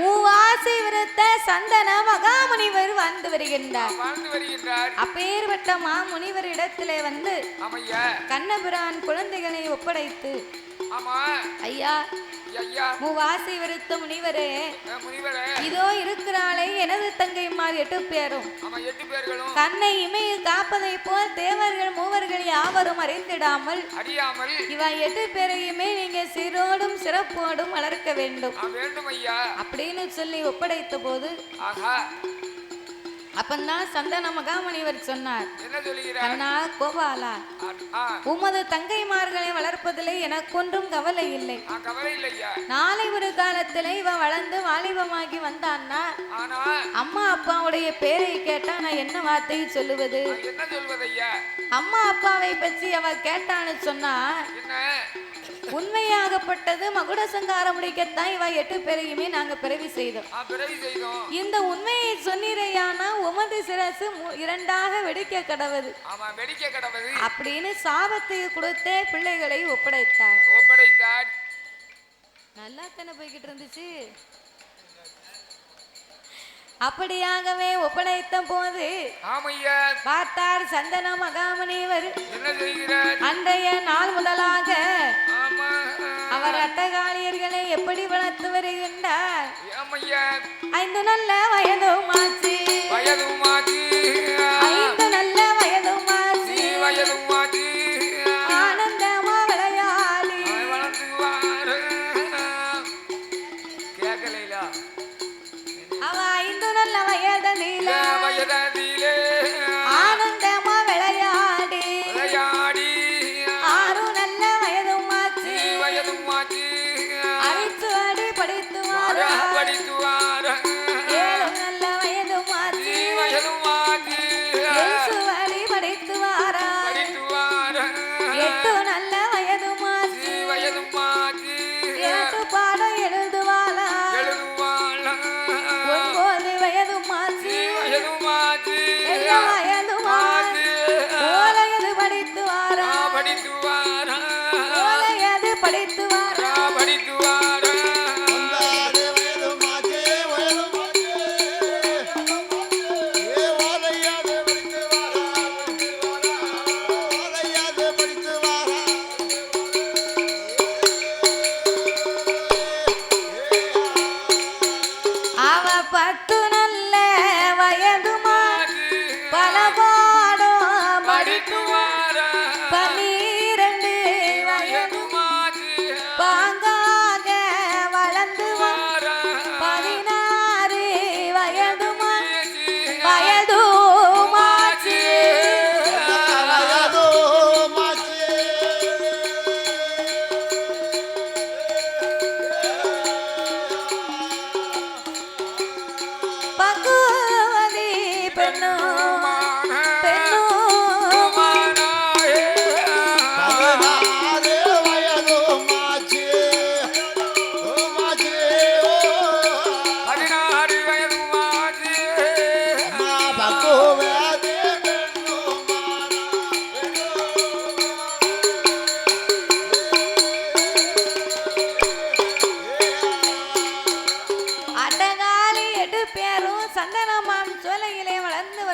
மூவாசை விருத்த சந்தன மகாமுனிவர் வந்து வருகின்றார். வாழ்ந்து வருகின்றார். அப்பேற்பட்ட மாமுனிவர் இடத்திலே வந்து கண்ணபிரான் குழந்தைகளை ஒப்படைத்து ஐயா மூவாசை விருத்த முனிவரே இதோ இருக்கிறாளே எனது தங்கைமார் எட்டு பேரும். கண்ணை இமையில் காப்பதை போல் தேவர்கள் மூவர்கள் யாவரும் அறிந்திடாமல் அறியாமல். இவ எட்டு பேரையுமே நீங்க சீரோடும் சிறப்போடும் வளர்க்க வேண்டும். ஆ, வேண்டும் ஐயா. அப்படின்னு சொல்லி ஒப்படைத்த போது அப்பந்தான் சந்தன மகாமுனிவர் சொன்னார் கண்ணா கோபாலா உமது தங்கைமார்களை வளர்ப்பதிலே எனக்கொன்றும் கவலை இல்லை. நாளை ஒரு காலத்திலே இவ வளர்ந்து வாலிபமாகி வந்தான்னா அம்மா அப்பாவுடைய பேரை கேட்டா நான் என்ன வார்த்தையை சொல்லுவது? அம்மா அப்பாவை பற்றி அவ கேட்டான்னு சொன்னா உண்மையாகப்பட்டது மகுட சங்காரம் முடிக்கத்தான் இவ எட்டு பேரையுமே நாங்க பிறவி செய்தோம். இந்த உண்மையை சொன்னிரையானா உமது சிரசு இரண்டாக வெடிக்க கடவுது. ஆமா வெடிக்க கடவுது. அப்படின்னு சாபத்தை கொடுத்தே பிள்ளைகளை ஒப்படைத்தார். ஒப்படைத்தார். நல்லா தானே போய்கிட்டு இருந்துச்சு? அப்படியாகவே ஒப்படைத்த போது பார்த்தார் சந்தன செய்கிறார்? அன்றைய நாள் முதலாக அவர் அட்டகாளியர்களை எப்படி வளர்த்து வருகின்றார்? ஐந்து நல்ல வயதுமாச்சு வயதும் ஆச்சு. ஐந்து நல்ல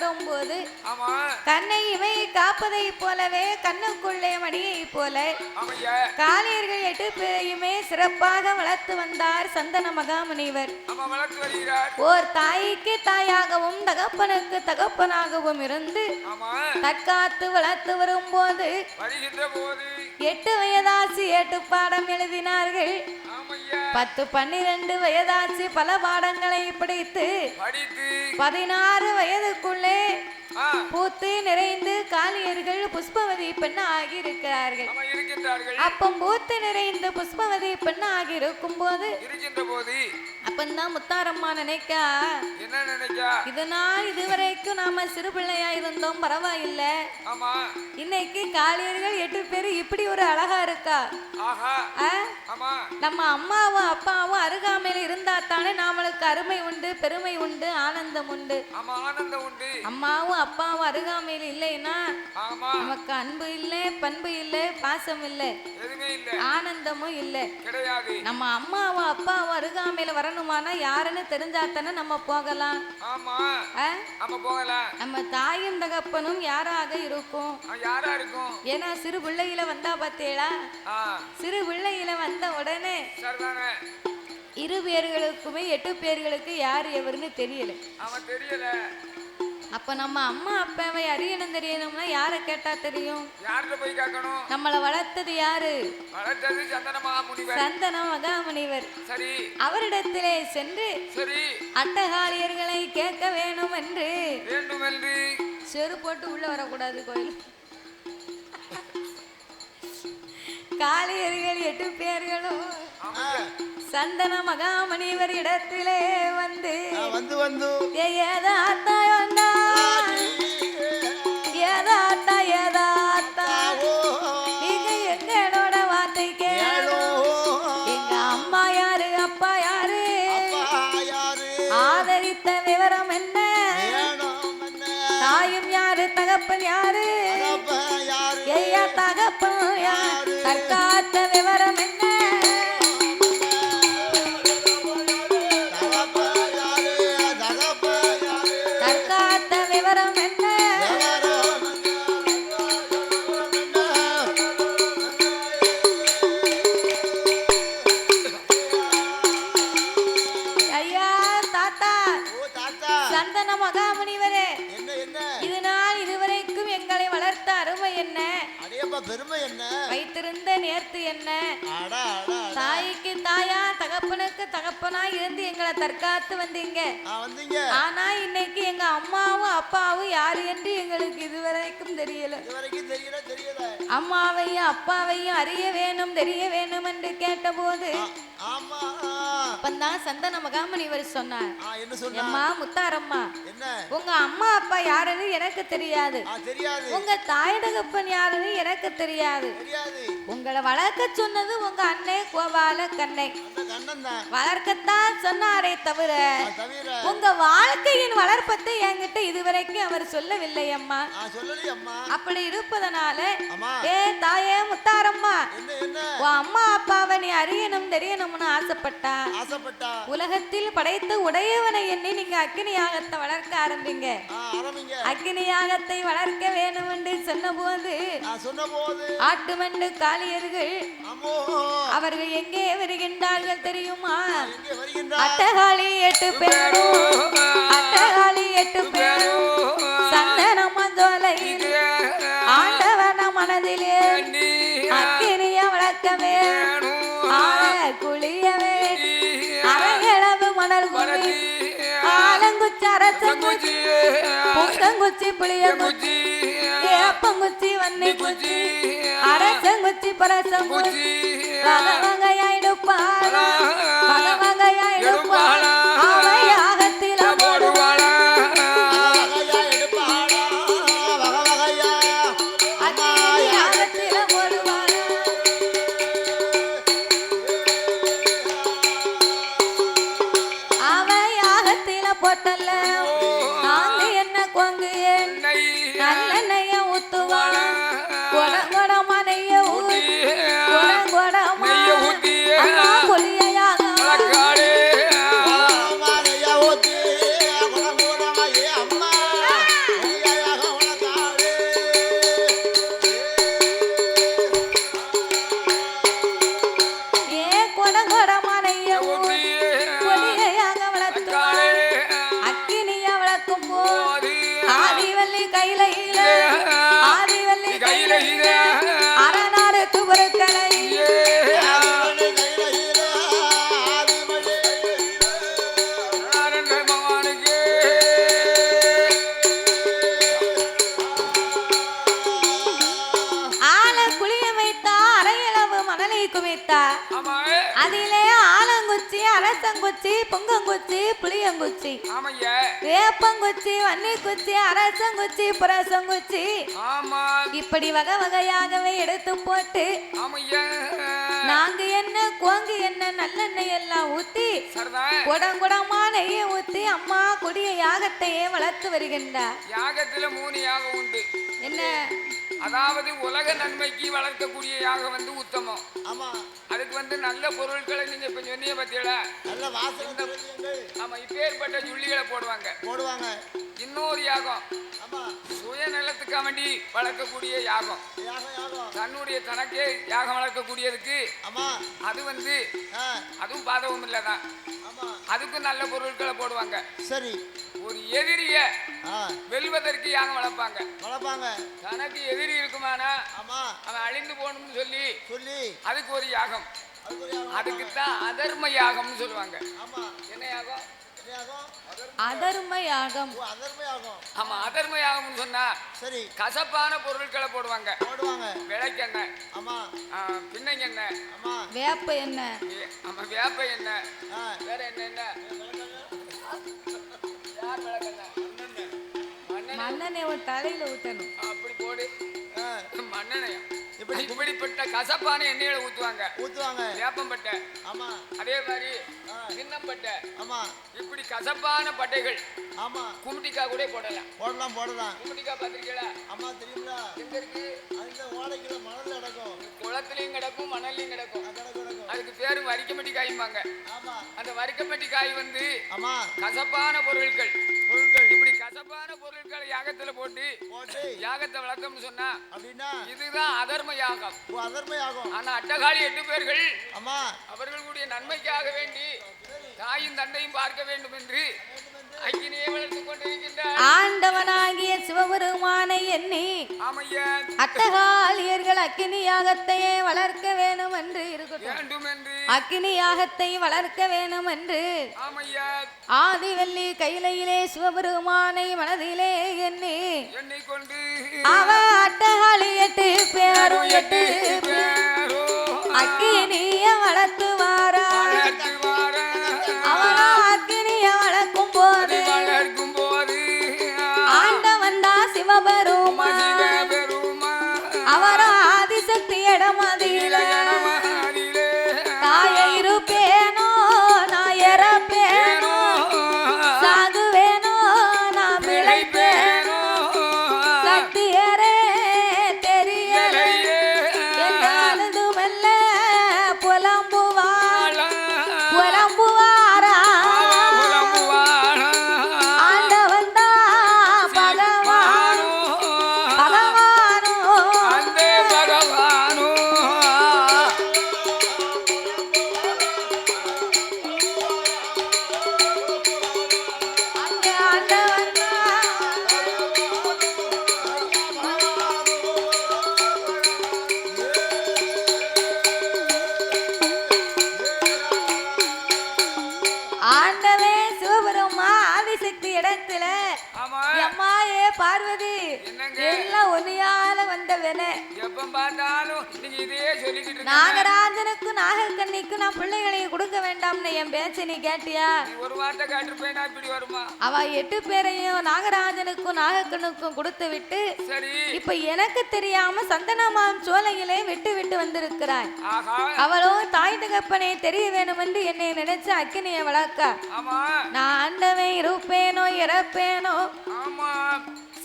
வரும் போது கண்ணை இமை காப்பதை போலவே கண்ணுக்குள்ளே மணியை போல காளியர்கள் எட்டு பேரையுமே சிறப்பாக வளர்த்து வந்தார் சந்தன மகாமுனிவர். ஓர் தாய்க்கு தாயாகவும் தகப்பனுக்கு தகப்பனாகவும் இருந்து தற்காத்து வளர்த்து வரும்போது எட்டு வயதாச்சு எட்டு பாடம் எழுதினார்கள். பத்து பன்னிரண்டு வயதாச்சு பல பாடங்களை படித்து பதினாறு வயதுக்குள்ளே பூத்து நிறைந்து காளியர்கள் புஷ்பவதி பெண் ஆகியிருக்கிறார்கள் அப்போ பூத்து நிறைந்து புஷ்பவதி பெண் ஆகியிருக்கும் போது அப்பந்தான் முத்தாரம்மா நினைக்கா என்ன நினைக்கா? இதனால் இதுவரைக்கும் நாம சிறு பிள்ளையா இருந்தோம் பரவாயில்லை. இன்னைக்கு காளியர்கள் எட்டு பேர் இப்படி ஒரு அழகா இருக்கா? நம்ம அம்மாவும் அப்பாவும் அருகாமையில் இருந்தா தானே நாமளுக்கு அருமை உண்டு பெருமை உண்டு ஆனந்தம் உண்டு. அம்மாவும் அப்பாவும் அருகாமையில் இல்லைன்னா நமக்கு அன்பு இல்லை பண்பு இல்லை பாசம் இல்லை ஆனந்தமும் இல்லை. நம்ம அம்மாவும் அப்பாவும் அருகாமையில் வரணுமானா யாருன்னு தெரிஞ்சா தானே நம்ம போகலாம். நம்ம தாயும் தகப்பனும் யாராக இருக்கும்? ஏன்னா சிறு பிள்ளையில வந்தா பார்த்தீங்களா ஆ. சிறு பிள்ளையில வந்த உடனே இரு பேர்களுக்குமே எட்டு பேர்களுக்கு யார் எவருன்னு தெரியல. அவன் தெரியல. அப்ப நம்ம அம்மா அப்பாவை அறியணும் தெரியணும்னா யாரை கேட்டா தெரியும்? யார்கிட்ட போய் கேட்கணும்? நம்மளை வளர்த்தது யாரு? வளர்த்தது சந்தனமா முனிவர் சந்தன மகாமுனிவர். சரி. அவரிடத்திலே சென்று சரி. அட்டகாலியர்களை கேட்க வேணும் என்று வேண்டும் என்று செரு போட்டு உள்ள வரக்கூடாது கோயில். காளியர்கள் எட்டு பேர்களும் சந்தன மகாமுனிவர் இடத்திலே வந்து வந்து வந்து. ஏதாத்தா வந்தா? ஏதாத்தா ஏதாத்தா? நீங்க எங்களோட வார்த்தை கேளு. எங்க அம்மா யாரு அப்பா யாரு? ஆதரித்த விவரம் என்ன? தாயும் யாரு தகப்பன் யாரு? தகப்பன் தற்காத்த விவரம் என்ன? தகப்பனா இருந்து எங்களை தற்காத்து வந்தீங்க? ஆனா இன்னைக்கு எங்க அம்மாவும் அப்பாவும் யாரு என்று எங்களுக்கு இதுவரைக்கும் தெரியல. இது வரைக்கும் தெரியல தெரியல. அம்மாவையும் அப்பாவையும் அறிய வேணும் தெரிய வேணும் என்று கேட்டபோது ஆமா. அப்பந்தான் சந்தன மகாமணிவர் சொன்னார். ஆ என்ன சொன்னா? அம்மா முத்தாரம்மா உங்க அம்மா அப்பா யாருன்னு எனக்கு தெரியாது. உங்க தாய் தகப்பன் யாருன்னு எனக்கு தெரியாது. உங்களை வளர்க்க சொன்னது உங்க அன்னை கோபால கண்ணை. வளர்க்கத்தான் சொன்னாரே தவிர உங்க வாழ்க்கையின் வளர்ப்பத்தை என்கிட்ட இதுவரைக்கும் அவர் சொல்லவில்லை அம்மா அப்படி இருப்பதனால ஏ தாயே முத்தாரம்மா உன் அம்மா அப்பாவை நீ அறியணும் தெரியணும்னு ஆசைப்பட்டா? ஆசைப்பட்டா? உலகத்தில் படைத்த உடையவனை எண்ணி நீங்க அக்னியாகத்தை வளர்க்க ஆரம்பிங்க. ஆ ஆரம்பிங்க. அக்னியாகத்தை வளர்க்க வேணும் என்று சொன்ன போது ஆட்டுமண்டு காளியர்கள் அவர்கள் எங்கே வருகின்றார்கள் தெரியுமா? அட்டகாளி எட்டு பேரும் அட்டகாளி எட்டு பேரும் சந்தன வளர்க்கவே குளியவே. அரையளவு மணல் குழி ஆலங்குச்சி அரசங்குச்சி புங்கங்குச்சி புளியங்குச்சி ஏப்பங்குச்சி வன்னி குச்சி. அரசங்குச்சி பரசங்குச்சி. வக Yeah. அரசங்குச்சி புரசங்குச்சி ஆமா. இப்படி வகை வகையாகவே எடுத்து போட்டு ஆமையா. நாங்க என்ன கோங்கு என்ன நல்லெண்ணெய் எல்லாம் ஊத்தி குடம் குடமா நெய்யை ஊத்தி அம்மா கொடிய யாகத்தையே வளர்த்து வருகின்றார். யாகத்துல மூணு யாகம் உண்டு. என்ன? அதாவது உலக நன்மைக்கு வளர்க்கக்கூடிய யாகம் வந்து உத்தமம். ஆமா. அதுக்கு வந்து நல்ல பொருட்களை நீங்க இப்ப சொன்னீங்க பத்தியலா நல்ல திரவியங்கள் ஆமா இப்பேற்பட்ட ஜுள்ளிகளை போடுவாங்க. போடுவாங்க. இன்னொரு யாகம். சுயநலத்துக்காக வேண்டி வளர்க்கக்கூடிய யாகம். தன்னுடைய தனக்கே யாகம் வளர்க்கக்கூடியதுக்கு அது வந்து அதுவும் பாதகம் இல்லைதான். அதுக்கும் நல்ல பொருட்களை போடுவாங்க. சரி. ஒரு எதிரிய வெல்வதற்கு யாகம் வளர்ப்பாங்க. வளர்ப்பாங்க. தனக்கு எதிரி இருக்குமானா அவன் அழிந்து போகணும்னு சொல்லி சொல்லி. அதுக்கு ஒரு யாகம். அதுக்கு ஒரு யாகம். அதுக்கு தான் அதர்ம யாகம்னு சொல்லுவாங்க. ஆமா. என்ன யாகம்? என்ன யாகம் அதர்ம யாகம் ஓ அதர்ம யாகம் ஆமா அதர்ம யாகம்னு சொன்னா சரி. கசப்பான பொருட்களை போடுவாங்க. போடுவாங்க. விளக்கெண்ணெய் ஆமா. ஆ, பின்னைங்கெண்ணெய். ஆமா. வேப்ப என்ன ஏ- ஆமா வேப்ப எண்ணெய். ஆ. வேற என்ன என்ன? மண்ணெண்ணெய். தலையில ஊத்தணும். அப்படி போடு. இப்படி இப்படிப்பட்ட கசப்பான எண்ணெயில ஊத்துவாங்க. ஊத்துவாங்க. வேப்பம்பட்டை. ஆமா. அதே மாதிரி ஆ. சின்னம்பட்டை ஆமா. இப்படி கசப்பான பட்டைகள் ஆமா. கும்பிட்டிக்காய் கூட போடலாம். போடலாம் போடலாம். கும்பிட்டிக்காய் பார்த்திருக்கீங்களா? ஆமா தெரியுங்களா எங்க இருக்கு? அந்த ஓடைக்குள்ள மணல் அடக்கும் குளத்துலயும் கிடக்கும் மணல்லையும் கிடக்கும். கிடக்கும் கிடக்கும். அதுக்கு பேரு வரிக்கமட்டி காய்ம்பாங்க ஆமா. அந்த வரிக்கமட்டி காய் வந்து ஆமா. கசப்பான பொருட்கள் கசப்பான பொருட்களை யாகத்துல போட்டு யாகத்தை வளர்க்கணும்னு சொன்னா அப்படின்னா இதுதான் அதர்ம யாகம். அதர்ம யாகம். ஆனா அட்டகாளி எட்டு பேர்கள் ஆமா. அவர்களுடைய நன்மைக்காக வேண்டி தாயும் தந்தையும் பார்க்க வேண்டும் என்று ஆண்டவனாகிய சிவபெருமானை எண்ணி ஆமையா அட்டகாலியர்கள் அக்கினி யாகத்தையே வளர்க்க வேணும் என்று இருக்கட்டும். வேண்டும் என்று அக்கினி யாகத்தை வளர்க்க வேணும் என்று ஆதிவல்லி கையிலையிலே சிவபெருமானை மனதிலே எண்ணி அவ அட்டகாளி எட்டு பேரும் எட்டு அக்கினிய வளர்த்து பிள்ளைகளையும் கொடுக்க வேண்டாம்னு என் பேச்ச நீ கேட்டியா? ஒரு வார்த்தை காட்டிருப்பேனா? இப்படி வருமா? அவ எட்டு பேரையும் நாகராஜனுக்கும் நாகக்கண்ணுக்கும் கொடுத்து விட்டு சரி. இப்ப எனக்கு தெரியாம சந்தனமாம் சோலையிலே விட்டு விட்டு வந்திருக்கிறாய். அவளோ தாய் தகப்பனே தெரிய வேணும் என்று என்னை நினைச்சு அக்கினியை வளர்க்க. நான் ஆண்டவன் இருப்பேனோ இறப்பேனோ?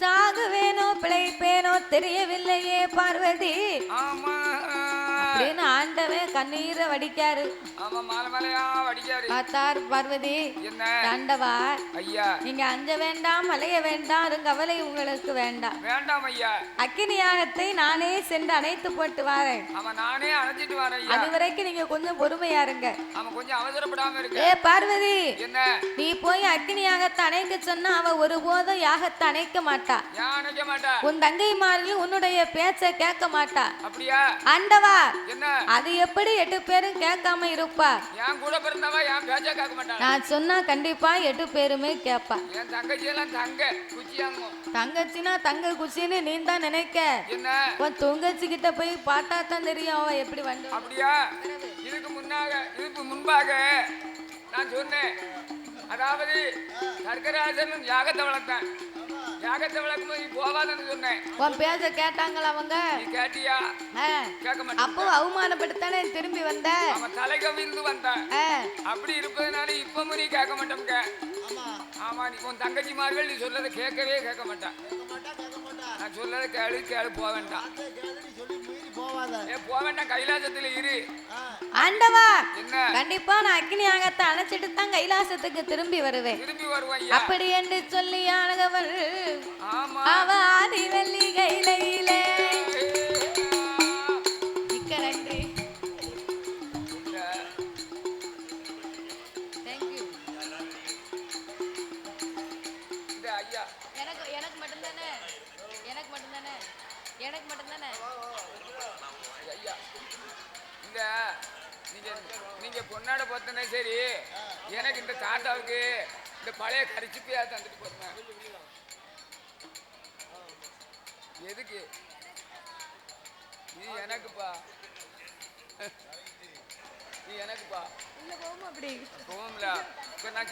சாகுவேனோ பிழைப்பேனோ தெரியவில்லையே பார்வதி. ஆமா. அப்படின்னு ஆண்டவன் கண்ணீரை வடிக்காரு. ஆமா மாலை மலையா வடிக்காரு. பார்த்தார் பார்வதி. என்ன? ஆண்டவா ஐயா. நீங்க அஞ்ச வேண்டாம் அலைய வேண்டாம் அது கவலை உங்களுக்கு வேண்டாம். வேண்டாம் ஐயா. அக்கினி யாகத்தை நானே சென்று அணைத்து போட்டு வரேன். நானே ஐயா. அது வரைக்கும் நீங்க கொஞ்சம் பொறுமையா இருங்க. கொஞ்சம் அவசரப்படாம ஏ பார்வதி. என்ன? நீ போய் அக்கினி யாகத்தை அணைக்க சொன்னா அவ ஒருபோதும் யாகத்தை அணைக்க மாட்டா. ஏன் அணைக்க மாட்டா? உன் தங்கைமாரில் உன்னுடைய பேச்ச கேட்க மாட்டா. அப்படியா? ஆண்டவா அது எப்படி எட்டு பேரும் கேட்காம இருப்பா? என் கூட பிறந்தவா என் பேச்ச கேட்க மாட்டான் நான் சொன்னா கண்டிப்பா எட்டு பேருமே கேட்பா. என் தங்கச்சி எல்லாம் தங்க குச்சியாங்கும் தங்கச்சினா தங்க குச்சின்னு நீ தான் நினைக்க. என்ன? உன் தங்கச்சி கிட்ட போய் பார்த்தா தான் தெரியும் அவ எப்படி வந்து அப்படியா? இதுக்கு முன்னாக இதுக்கு முன்பாக நான் சொன்னேன். அதாவது சர்க்கராசன் யாகத்தை வளர்த்தேன். யாகத்தை வளர்க்கும் போது நீ போவாதன்னு சொன்னேன். உன் பேச்ச கேட்டாங்களா அவங்க? நீ கேட்டியா? கேட்க மாட்டேன். அப்போ அவமானப்படுத்தானே திரும்பி வந்த? அவன் தலை கவிழ்ந்து வந்தான் அப்படி இருப்பதனால இப்பவும் நீ கேட்க மாட்டோம்க ஆமா. ஆமா நீ உன் தங்கச்சிமார்கள் நீ சொல்லதை கேட்கவே கேட்க மாட்டான் நான் சொல்லதை கேளு கேளு போக வேண்டாம். போக வேண்டாம் கைலாசத்துல இரு. ஆ, ஆண்டவா என்ன? கண்டிப்பா நான் அக்னி அணைச்சிட்டு தான் கைலாசத்துக்கு திரும்பி வருவேன். திரும்பி வருவான் ஐயா. அப்படி என்று சொல்லி ஆனவள் ஆமா. அவ ஆதி வெள்ளி இந்த நீங்க நீங்க பொண்ணாட பார்த்தனே சரி எனக்கு இந்த தாத்தாவுக்கு இந்த பழைய கரிச்சிப்பியா தந்துட்டு போறேன் எதுக்கு? இது எனக்குப்பா. இது எனக்குப்பா. போகும்ல இப்போ நான்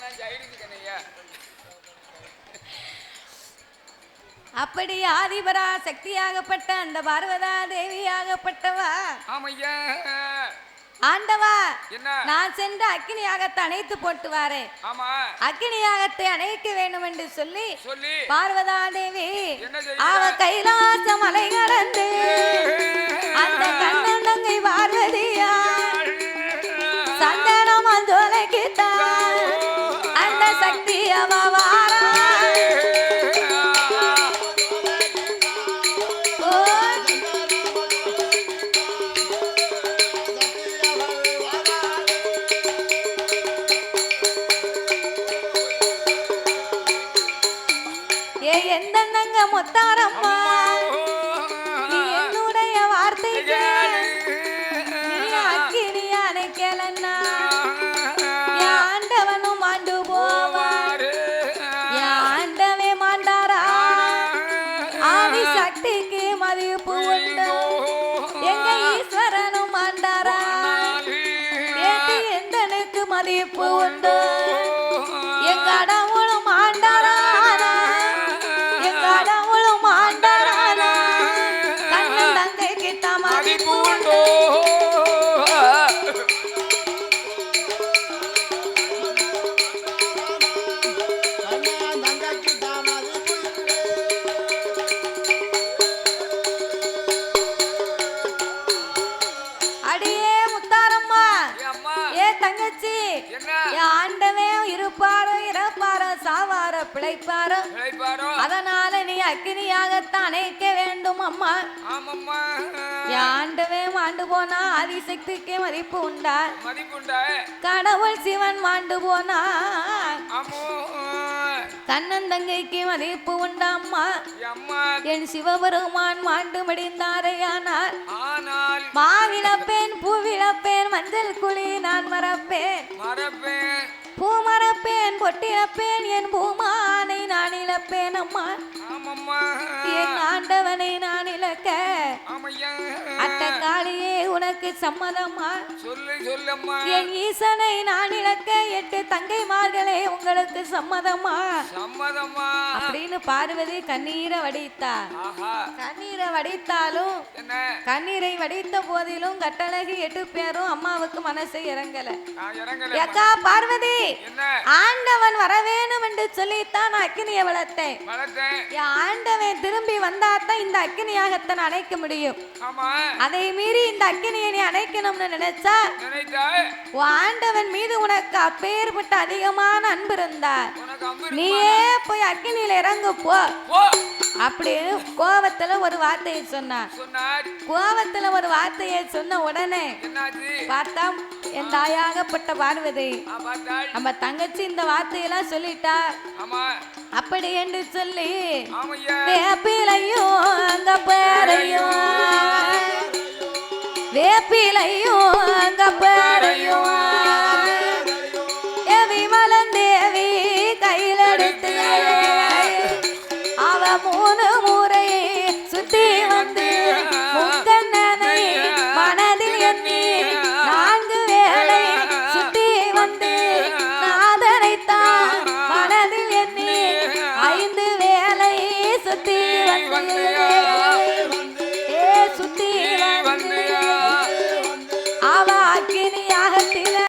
நான் ஜைடுக்கு ஐயா. அப்படி ஆதிபரா சக்தியாகப்பட்ட அந்த பார்வதா தேவியாகப்பட்டவா? ஆமையா. ஆண்டவா நான் சென்று அக்கினி யாகத்தை அணைத்து போட்டு வாரேன் அக்கினி யாகத்தை அணைக்க வேண்டும் என்று சொல்லி. பார்வதா தேவி? அவ கைலாச மலை கடந்து பிழைப்பாரோ. அதனால நீ அக்கினியாகத்தான் அணைக்க வேண்டும் அம்மா. ஆண்டவன் மாண்டு போனா ஆதிசக்திக்கு மதிப்பு உண்டா? கடவுள் சிவன் மாண்டு போனா? கண்ணன் தங்கைக்கு மதிப்பு உண்டா அம்மா? அம்மா. என் சிவபெருமான் மாண்டு மடிந்தாரையானால் மாவிளப்பேன் பூவிளப்பேன் மஞ்சள் குழி நான் மறப்பேன். மறப்பேன். பூ மறப்பேன் பொட்டிழப்பேன் என் பூமானை நான் இழப்பேன் அம்மா. என் ஆண்டவனை நான் இழக்க. அட்டக்காளியே உனக்கு சம்மதமா சொல்லு சொல்லம்மா. என் ஈசனை நான் இழக்க எட்டு தங்கைமார்களே உங்களுக்கு சம்மதமா சம்மதம்மா. அப்படின்னு பார்வதி கண்ணீரை வடித்தா. கண்ணீரை வடித்தாலும் கண்ணீரை வடித்த போதிலும் கட்டழகி எட்டு பேரும் அம்மாவுக்கு மனசு இறங்கல. ஏக்கா பார்வதி! ஆண்டவன் வர வேணும் என்று சொல்லித்தான் நான் அக்கினியை வளர்த்தேன். ஆண்டவன் திரும்பி வந்தாதான் இந்த அக்கினியாகத்தை நான் அணைக்க முடியும். அதை மீறி இந்த அக்கினியை நீ அணைக்கணும்னு நினைச்சா? ஆண்டவன் மீது உனக்கு அப்பேற்பட்ட அதிகமான அன்பு இருந்தார் நீயே போய் அக்கினியில இறங்கு போ. அப்படின்னு கோவத்துல ஒரு வார்த்தையை சொன்னார். கோவத்துல ஒரு வார்த்தையை சொன்ன உடனே பார்த்தா என் தாயாகப்பட்ட பார்வதி நம்ம தங்கச்சி இந்த வார்த்தையெல்லாம் சொல்லிட்டா? அப்படி என்று சொல்லி வேப்பிலையும் அங்க பேரையும் வேப்பிலையும். அங்க பேரையும்